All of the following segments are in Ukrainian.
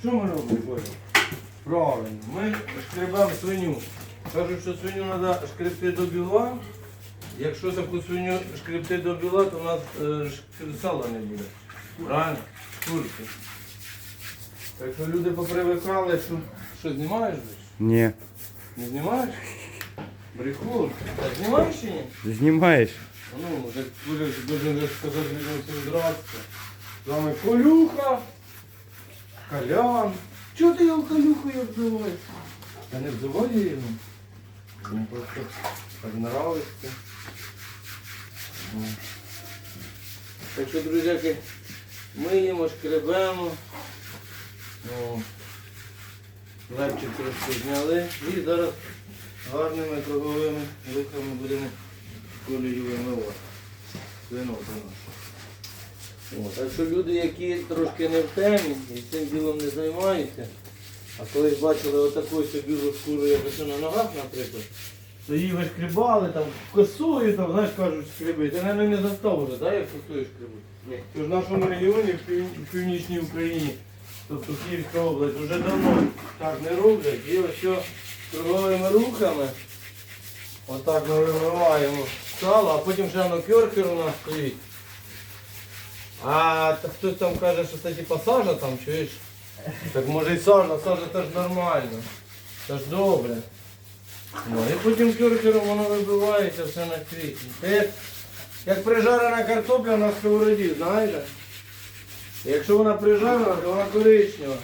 Що ми робимо? Коля? Правильно, ми шкребемо свиню. Кажуть, що свиню треба шкребти до біла. Якщо таку свиню шкребти до біла, то у нас е, шк- сала не буде. Правильно? Курки. Так що люди попривикали, що, що знімаєш? Ні. Не знімаєш? Брехун. Так знімаєш чи ні? Знімаєш. Ну, так будеш дуже сказати людям всім здравствуйте. З вами Колюха, Колян. Чого ти його Колюхою обзиваєш? Та не обзиваю його. Мені просто так нравиться. Ну. Так що, друзяки, миємо, шкребемо. Ну, Лепчик трошки зняли. І зараз гарними круговими рухами будемо колію вимивати. Свинок у нас. О, Так що люди, які трошки не в темі і цим ділом не займаються, а колись бачили отаку ось білу шкуру, як ось на ногах, наприклад, то її вишкрібали там косою, там, знаєш, кажуть, шкребити. Ти, мабуть, не застав уже, так, як косою шкребуть? Ні. То ж в нашому регіоні, в, пів... в північній Україні, тобто Київська область, вже давно так не роблять. І ось що круговими рухами Отак ми вимиваємо сало, а потім ще воно кьоркер у нас стоїть. А та хтось там каже, що це типа сажа там, чуєш? Так може і сажа, сажа теж нормально. Це ж добре. Ну, і потім кьоркером воно вибивається все на квітні. Це як, як прижарена картопля на сковороді, знаєте? Якщо вона прижарена, то вона коричнева.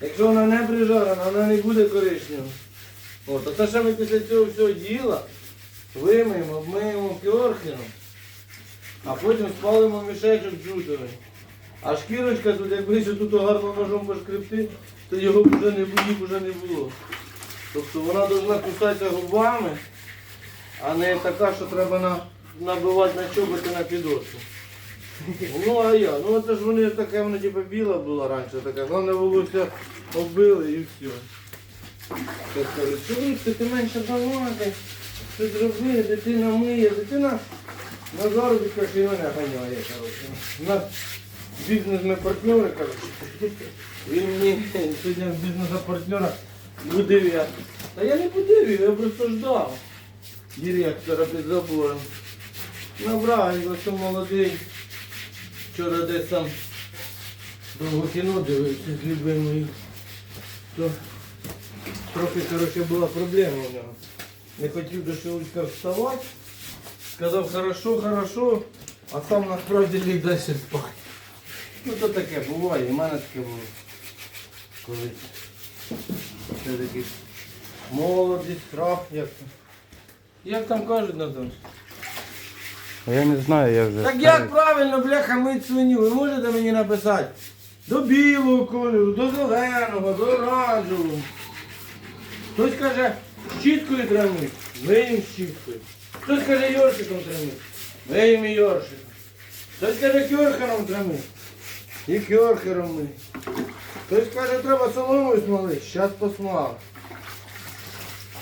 Якщо вона не прижарена, вона не буде коричнева. От, а те, що ми після цього всього діла вимиємо, обмиємо кьорхеном, а потім спалимо мішечок джутовий. А шкірочка тут, якби ще тут гарно ножом пошкребти, то його б вже не їх вже не було. Тобто вона повинна кусатися губами, а не така, що треба на, набивати на чоботи на підошву. Ну а я, ну це ж вони таке, вона типу біла була раніше така, головне волосся оббили і все. Я ти менше давати, ти зроби, дитина миє, дитина на заробітках і мене ганяє, коротше. У нас бізнес ми партнери, коротше. Він мені сьогодні з бізнеса партнера будив я. Та я не будив, я просто ждав директора під забором. Набрав його, що молодий. Вчора десь там довго кіно дивився з любимою. То трохи коротше, була проблема у нього. Не хотів до Шелудька вставати. Сказав хорошо, хорошо, а сам насправді ліг далі спати. Ну то таке буває, і в мене таке було. Колись. Це такий молодість, страх, як там. Як там кажуть на тому? А я не знаю, я вже. Так як правильно, бляха, мить свиню? Ви можете мені написати? До білого кольору, до зеленого, до оранжевого. Хтось каже, щіткою треба мити. Миємо щіткою. Хтось каже, йоршиком треба мити. Миємо і йоршиком. Хтось каже, кьорхером треба. І кьорхером ми. Хтось каже, треба соломою смолити. Щас посмал.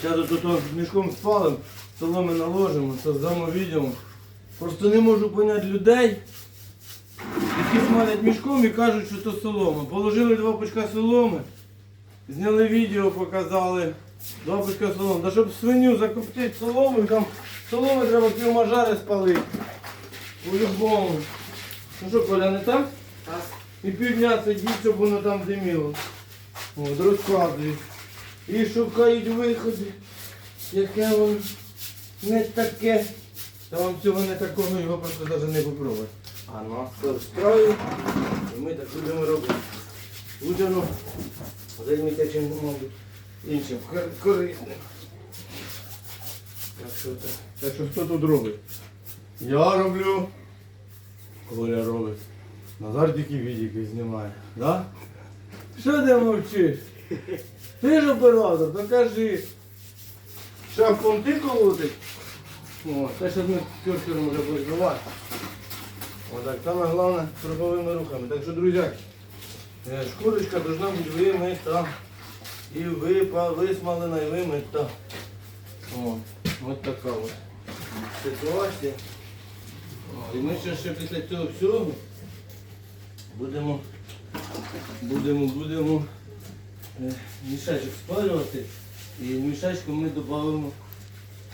Зараз тут мішком спалим, соломи наложимо, создамо відео. Просто не можу поняти людей, які смалять мішком і кажуть, що то солома. Положили два пучка соломи, зняли відео, показали два пучка соломи. Та щоб свиню закоптити соломою, там соломи треба півмажари спалити. По-любому. Ну що, Коля, не так? І півдня сидіть, щоб воно там диміло. От, розказують. І шукають виходи, яке воно не таке. Та вам цього не такого його просто навіть не попробувати. А нас це встрою, і ми так будемо робити. Ну, займіться чим, мабуть, іншим корисним. Так що так. Так що хто тут робить? Я роблю. Коля робить. Назар тільки відео знімає. Да? Що ти мовчиш? Ти ж оператор, то кажи. Шапком ти колотить? О, те, що ми кюркером вже будемо збивати. Отак, саме головне круговими рухами. Так що, друзяки, е, шкурочка должна бути вимита. І випа, висмалена і вимита. О, от така от ситуація. І ми ще, ще після цього всього будемо будемо, будемо е, мішечок спалювати. І в мішечку ми додамо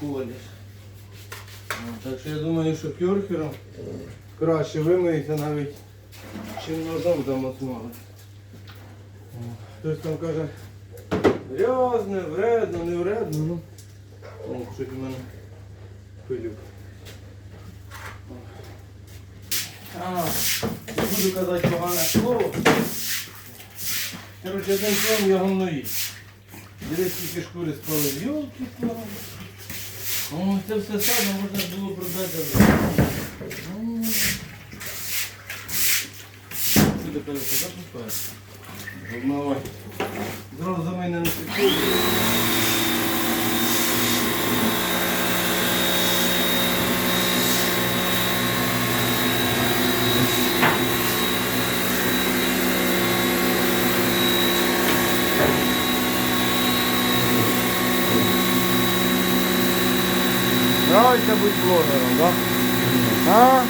колір. Так що я думаю, що кюрхером краще вимиється навіть, чим ножом там отмали. Хтось там каже, грязне, вредно, не вредно. Ну, о, щось у мене пилюк. А, буду казати погане слово. Коротше, одним словом я гомноїд. Дивись, скільки шкури спалив. Йолки палки О, це все саме можна було продати. Перед запускаєш? Обмивай. Зразу за мене не секунду. Блогером, да? А?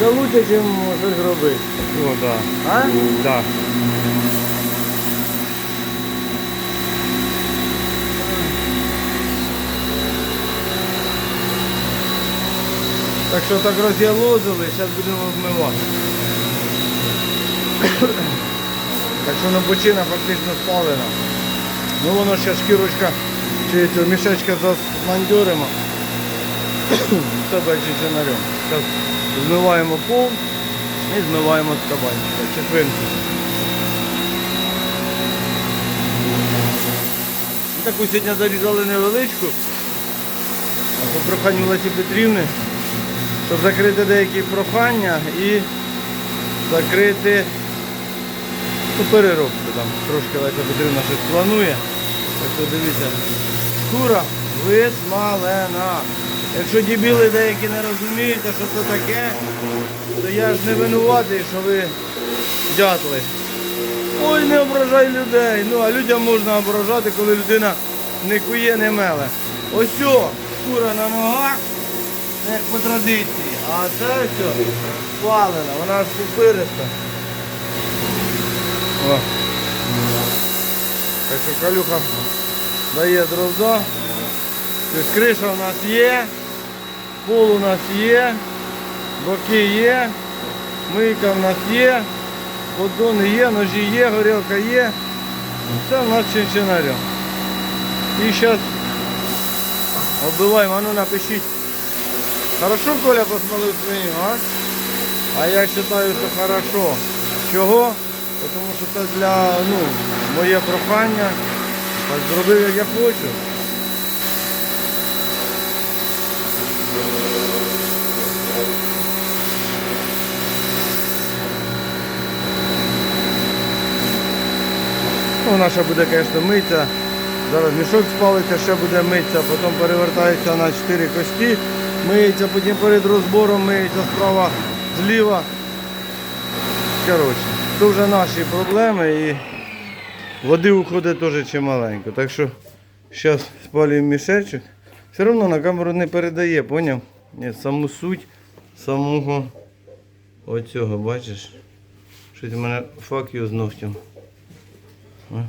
Це лучше, ніж щось робити. О, да. А? Да. Так що так роз'ялозили, зараз будемо обмивати. так що на бочина фактично спалена. Ну воно ще шкірочка чи мішечка засландюримо. Все далі сценарем. Зараз пол і змиваємо з кабанчика. Четвинку. Таку сьогодні зарізали невеличку. По проханню Лесі Петрівни щоб закрити деякі прохання і закрити ну, переробку там. Трошки Леся Петрівна щось планує. Так що дивіться, шкура висмалена. Якщо дібіли деякі не розуміють, що це таке, то я ж не винуватий, що ви дятли. Ой, не ображай людей. Ну, а людям можна ображати, коли людина не кує, не меле. Ось о, шкура на ногах. Як по традиції. А це все спалена, вона ж пупириста. О. Так що калюха дає дрозда. Криша у нас є, пол у нас є, боки є, мийка в нас є, поддони є, ножі є, горілка є. Все в нас чинчинарем. І зараз оббиваємо, а ну напишіть. Хорошо Коля посмолив свиню, а? А я вважаю, що хорошо. Чого? Тому що це для, ну, моє прохання. Зробив, як я хочу. Ну, Вона ще буде, звісно, митися. Зараз мішок спалиться, ще буде митися, потім перевертається на 4 кості, миється, потім перед розбором миється справа зліва. Коротше, це вже наші проблеми і води уходить теж чималенько. Так що зараз спалюємо мішечок. Все одно на камеру не передає, поняв? Саму суть самого оцього, бачиш? Щось у мене факю з ногтем. А?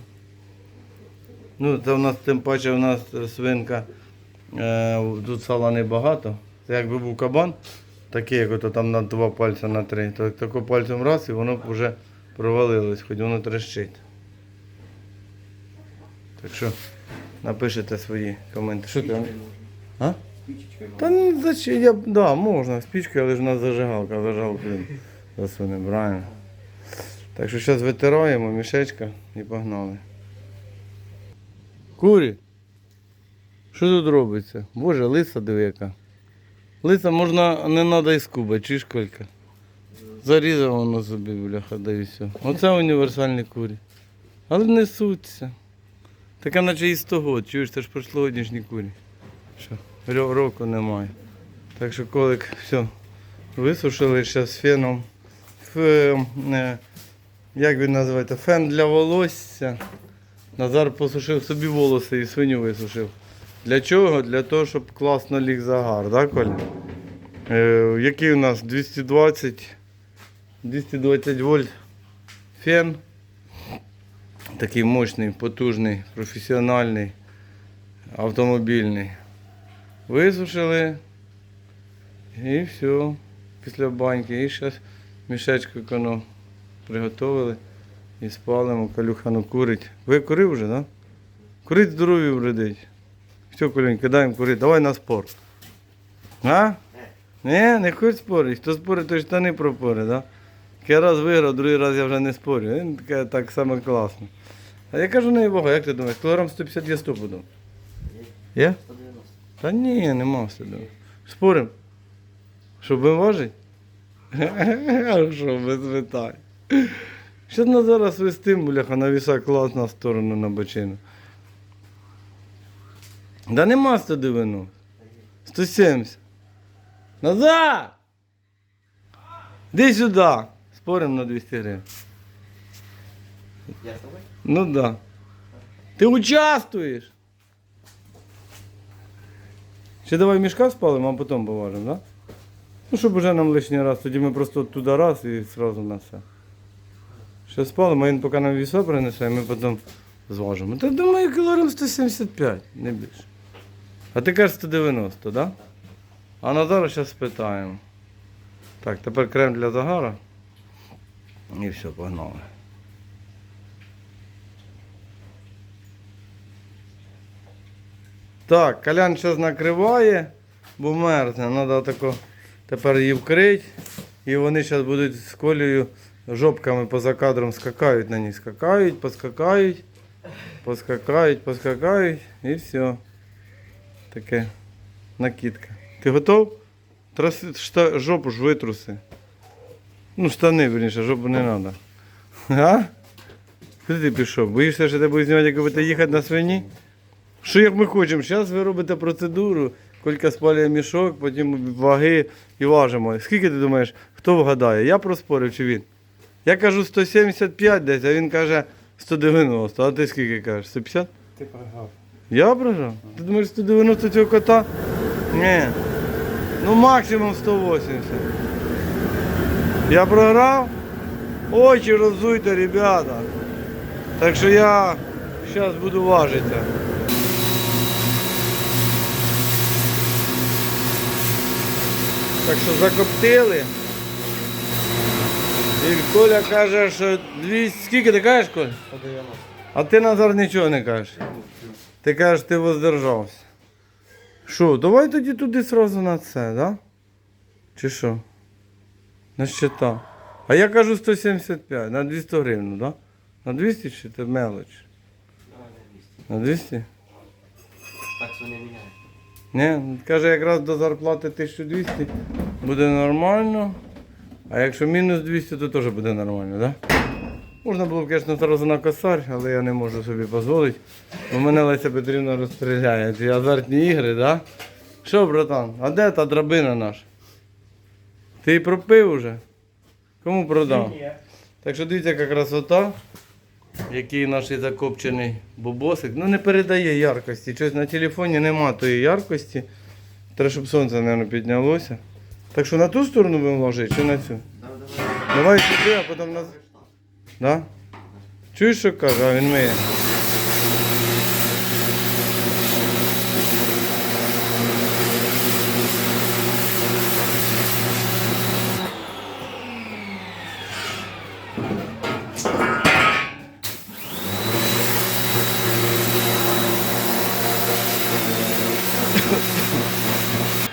Ну, це в нас тим паче у нас свинка, е, тут сала небагато. Це якби був кабан, такий, як ото там на два пальця на три, то тако пальцем раз і воно б вже провалилось, хоч воно трещить. Так що напишите свої коменти. Що ти? А? Та ну зачем? Я, да, можна, спічкою, але ж у нас зажигалка, зажигалка засуне, правильно. Так що зараз витираємо мішечка і погнали. Курі. Що тут робиться? Боже, лиса диви яка. Лиса можна не треба і скуба, чи школька. Зарізав воно собі, бляха, да і все. Оце універсальні курі. Але несуться. Таке наче і 100 год, чуєш, це ж прошлогоднішні курі. Що, року немає. Так що колик, все, висушили зараз феном. Е, як він називається? Фен для волосся. Назар посушив собі волоси і свиню висушив. Для чого? Для того, щоб класно ліг загар, так, Коль? Е, який у нас 220, 220 вольт фен. Такий мощний, потужний, професіональний, автомобільний. Висушили. І все. Після баньки. І зараз мішечку коно приготували. І спалимо, калюха ну курить. Ви курив вже, так? Да? Курить здоров'ю вредить. Все, Колюнь, кидаємо курити. Давай на спор. А? Ні, не хоч спорить. Хто спорить, той штани пропоре, да? Я раз виграв, другий раз я вже не спорю. Він таке так само класно. А я кажу, не Бога, як ти думаєш, кілограм 150 є 100 буду. Є? 190. Та ні, нема все добре. Спорим? Що будемо важить? Що, без питань. Що на зараз вестим, бляха, на віса класна сторону на бочину. Да нема 190. 170. Назад! Іди сюди. Спорим на 200 гривень. Я з тобою? Ну да. Ти участвуєш. Ще давай мішка спалимо, а потім поважимо, да? Ну, щоб уже нам лишній раз, тоді ми просто туди раз і одразу на все. Ще спалимо, він поки нам віса принесе, і ми потім зважимо. Та думаю, кілограм 175, не більше. А ти кажеш 190, так? Да? А Назара зараз спитаємо. Так, тепер крем для загара. І все, погнали. Так, Колян зараз накриває, бо мерзне. Треба тепер її вкрити. І вони зараз будуть з колею жопками поза кадром скакають на ній. Скакають, поскакають, поскакають, поскакають і все. Таке накидка. Ти готов? Траси, шта, жопу ж витруси. Ну, штани, верніше, жопу не треба. А? Куди ти пішов? Боїшся, що тебе будуть знімати, як будете їхати на свині? Що як ми хочемо? Зараз ви робите процедуру, Колька спалює мішок, потім ваги і важимо. Скільки ти думаєш, хто вгадає? Я проспорив чи він? Я кажу 175 десь, а він каже 190. А ти скільки кажеш? 150? Ти програв. Я програв? Ти думаєш 190 цього кота? Ні. Ну максимум 180. Я програв? Очі розуйте, ребята. Так що я зараз буду важити. Так що закоптили. І Коля каже, що 200... Скільки ти кажеш? 190. А ти Назар нічого не кажеш. Ти кажеш, ти воздержався. Що, давай тоді туди сразу на це, да? Чи що? На щита. А я кажу 175, на 200 гривень, да? На 200 чи це мелоч? Давай на 200. На 200? Так що не міняє. Ні, каже, якраз до зарплати 1200 буде нормально. А якщо мінус 200, то теж буде нормально, так? Да? Можна було б, звісно, одразу на косарь, але я не можу собі дозволити. Бо мене Леся Петрівна розстріляє. Ці азартні ігри, так? Да? Що, братан, а де та драбина наша? Ти її пропив уже? Кому продав? Так що дивіться, яка красота, який наш закопчений бобосик. Ну не передає яркості. Щось на телефоні нема тої яркості. Треба, щоб сонце, мабуть, піднялося. Так що на ту сторону будемо ложити чи на цю? Давай, сюди, а потім на. Да? Чуєш, що каже, а він миє.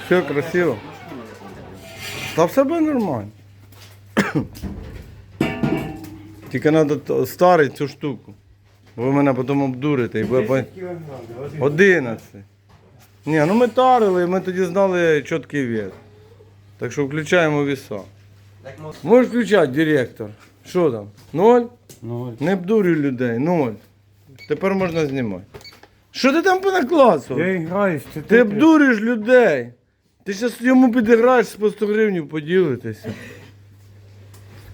Все красиво. Та все буде нормально. Тільки треба старити цю штуку. Бо ви мене потім обдурите. І буде... 11. Ні, ну ми тарили, ми тоді знали чіткий вес. Так що включаємо веса. Можеш включати, директор. Що там? Ноль? Ноль. Не обдурюй людей, ноль. Тепер можна знімати. Що ти там понаклацав? Я граю, що Ти обдурюєш людей. Ти зараз йому підіграєш по 100 гривень поділитися.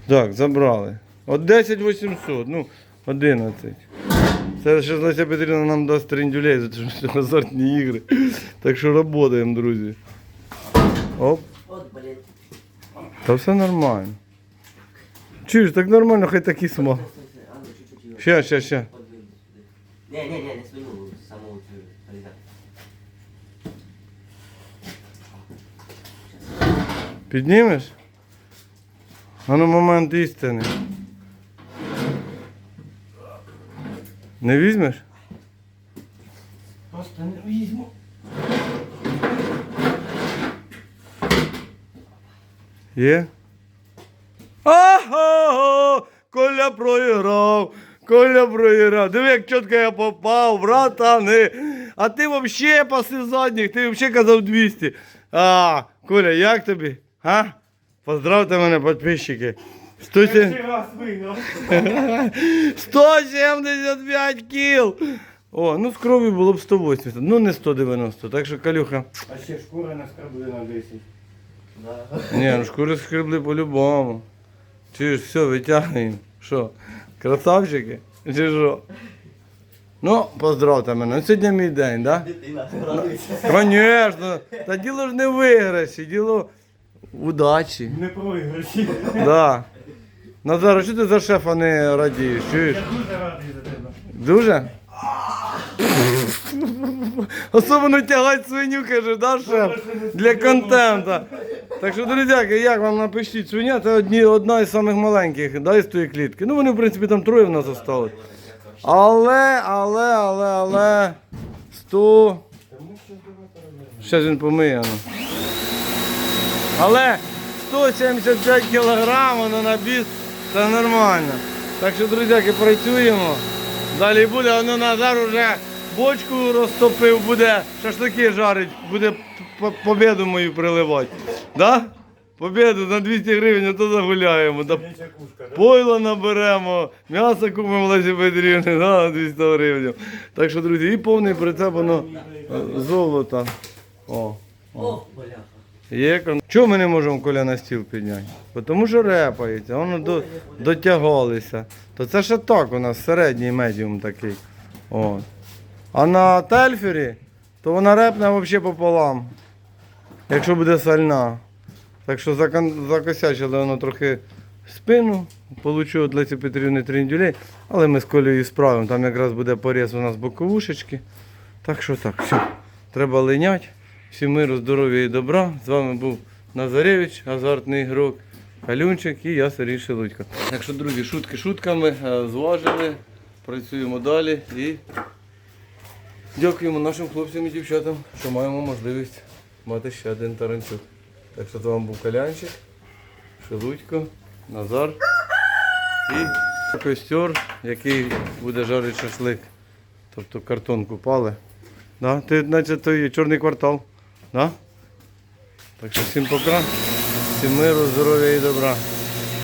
Так, забрали. От 10 800, ну, 11. Це ще Леся Петрівна нам дасть трендюлей за те, що азартні ігри. Так що працюємо, друзі. Оп. От, блядь. Та все нормально. Чуєш, так нормально, хай такий смак. А чуть-чуть його. Ще, ще, ще. Подвинь сюди. Ні, ні, ні, не свиню, саму цю. різати. Піднімеш? А ну момент істини. Не візьмеш? Просто не візьму. Є? Ага! Коля проіграв! Коля проіграв. Диви, як чітко я попав, братани. А ти взагалі паси задніх, ти взагалі казав 200. А, Коля, як тобі? А? Поздравте мене, підписчики. 170... раз виграв. 175 кіл! О, ну з крові було б 180, ну не 190. Так що, Калюха. А ще шкура на скарбли на 10. Да. Ні, ну шкури скребли по-любому. Чи ж все, витягуємо. Що? Красавчики? Чи що? Ну, поздравте мене. Ну, Сьогодні мій день, так? Дитина. Да? Звісно. Та діло ж не в виграші, діло удачі. Не проіграші. Да. Назар, що ти за шефа не радієш? Чуєш? дуже радий за тебе. Дуже? Особливо тягать свиню, каже, да, шеф? Для контенту. Так що, друзяки, як вам напишіть, свиня це одні, одна із самих маленьких, да, із тої клітки. Ну вони, в принципі, там троє в нас осталось. Але, але, але, але. 100. Зараз він помиє. Ну. Але 175 кілограм, воно на біс, це нормально. Так що, друзяки, працюємо. Далі буде, воно Назар уже бочку розтопив, буде шашлики жарить, буде побіду мою приливати. Да? Побіду на 200 гривень, а то загуляємо. Да. Пойло наберемо, м'ясо купимо Лесі Петрівни, да, на 200 гривень. Так що, друзі, і повний прицеп, воно е, золото. О. О. Є. Чого ми не можемо коля на стіл підняти? Тому що репається, воно до... дотягалися. То це ще так у нас середній медіум такий. От. А на тельфері, то вона репне взагалі пополам. Якщо буде сальна. Так що закосячили воно трохи спину. Получу від Лесі Петрівни тріндюлей, але ми з колею справимо. Там якраз буде поріз у нас боковушечки. Так що так, все. Треба линять. Всім миру, здоров'я і добра. З вами був Назаревич, азартний ігрок, Калюнчик і я Сергій Шелудько. Так що, друзі, шутки шутками, е, зважили, працюємо далі і дякуємо нашим хлопцям і дівчатам, що маємо можливість мати ще один таранчук. Так що з вами був Калянчик, Шелудько, Назар і костер, який буде жарити шашлик. Тобто картон купали. Да? Ти, наче той чорний квартал. Да? Так що всім пока, всім миру, здоров'я і добра.